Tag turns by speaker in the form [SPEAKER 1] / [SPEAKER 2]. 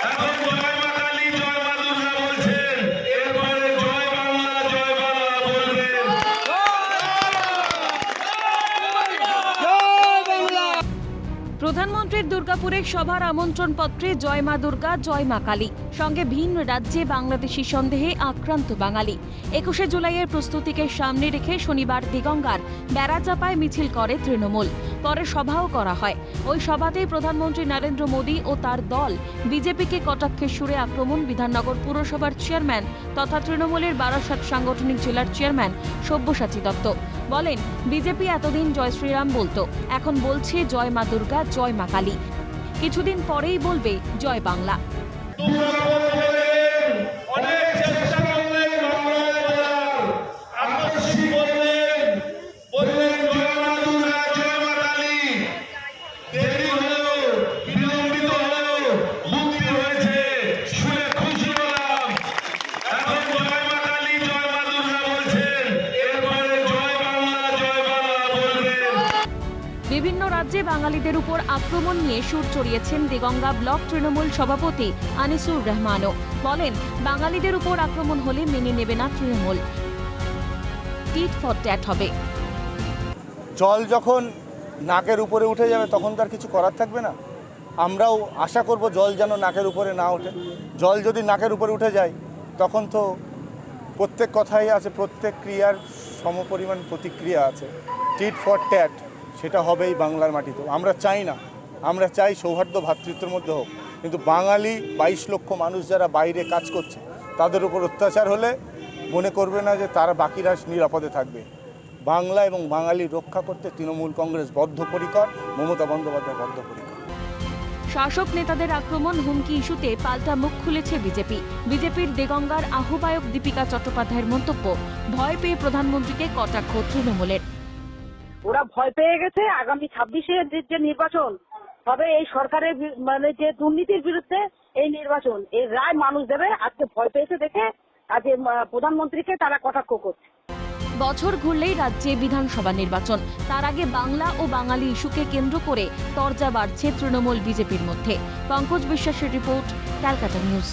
[SPEAKER 1] এখন জয়
[SPEAKER 2] প্রধানমন্ত্রীর দুর্গাপুরের সভার আমন্ত্রণ পত্রে জয় মা দুর্গা, জয় মা কালী। সঙ্গে ভিন রাজ্যে বাংলাদেশি সন্দেহে আক্রান্ত বাঙালি। একুশে জুলাইয়ের প্রস্তুতিকে সামনে রেখে শনিবার দিগঙ্গার বেড়াচাপায় মিছিল করে তৃণমূল। পরে সভাও করা হয়। ওই সভাতেই প্রধানমন্ত্রী নরেন্দ্র মোদী ও তার দল বিজেপিকে কটাক্ষের সুরে আক্রমণ বিধাননগর পুরসভার চেয়ারম্যান তথা তৃণমূলের বারাসাত সাংগঠনিক জেলার চেয়ারম্যান সব্যসাচী দত্ত। বলেন, বিজেপি এতদিন জয় শ্রীরাম বলতো, এখন বলছে জয় মা দুর্গা, জয় মা কালী। কিছুদিন পরেই বলবে জয় বাংলা। বিভিন্ন রাজ্যে বাঙালিদের উপর আক্রমণ নিয়ে সুর চড়িয়েছেন দিগঙ্গা ব্লক তৃণমূল সভাপতি আনিসুর রহমানও। বলেন, বাঙালিদের উপর আক্রমণ হলে মেনে নেবে না তৃণমূল। টিট ফর ট্যাট হবে।
[SPEAKER 3] জল যখন নাকের উপরে উঠে যাবে, তখন তার কিছু করার থাকবে না। আমরাও আশা করব জল যেন নাকের উপরে না ওঠে। জল যদি নাকের উপরে উঠে যায়, তখন তো প্রত্যেক কথাই আছে, প্রত্যেক ক্রিয়ার সমপরিমাণ প্রতিক্রিয়া আছে। টিট ফর ট্যাট সেটা হবেই বাংলার মাটিতে। আমরা চাই না। আমরা চাই সৌহার্দ্য ভ্রাতৃত্বের মধ্যে হোক। কিন্তু বাঙালি বাইশ লক্ষ মানুষ যারা বাইরে কাজ করছে, তাদের উপর অত্যাচার হলে মনে করবে না যে তারা বাকিরা নিরাপদে থাকবে। বাংলা এবং বাঙালি রক্ষা করতে তৃণমূল কংগ্রেস বদ্ধপরিকর, মমতা বন্দ্যোপাধ্যায় বদ্ধপরিকর।
[SPEAKER 2] শাসক নেতাদের আক্রমণ হুমকি ইস্যুতে পাল্টা মুখ খুলেছে বিজেপি। বিজেপির দেগঙ্গার আহ্বায়ক দীপিকা চট্টোপাধ্যায়ের মন্তব্য, ভয় পেয়ে প্রধানমন্ত্রীকে কটাক্ষ তৃণমূলের।
[SPEAKER 4] ওরা ভয় পেয়ে গেছে আগামী ছাব্বিশে যে নির্বাচন হবে, এই সরকারের মানে যে দুর্নীতির বিরুদ্ধে এই নির্বাচন, এই রায় মানুষ দেবে। আজকে ভয় পেয়েছে দেখে আজকে প্রধানমন্ত্রীকে তারা কটাক্ষ করছে।
[SPEAKER 2] বছর ঘুরলেই রাজ্যে বিধানসভা নির্বাচন। তার আগে বাংলা ও বাঙালি ইস্যুকে কেন্দ্র করে তরজা বাড়ছে তৃণমূল বিজেপির মধ্যে। পঙ্কজ বিশ্বাসের রিপোর্ট, ক্যালকাটা নিউজ।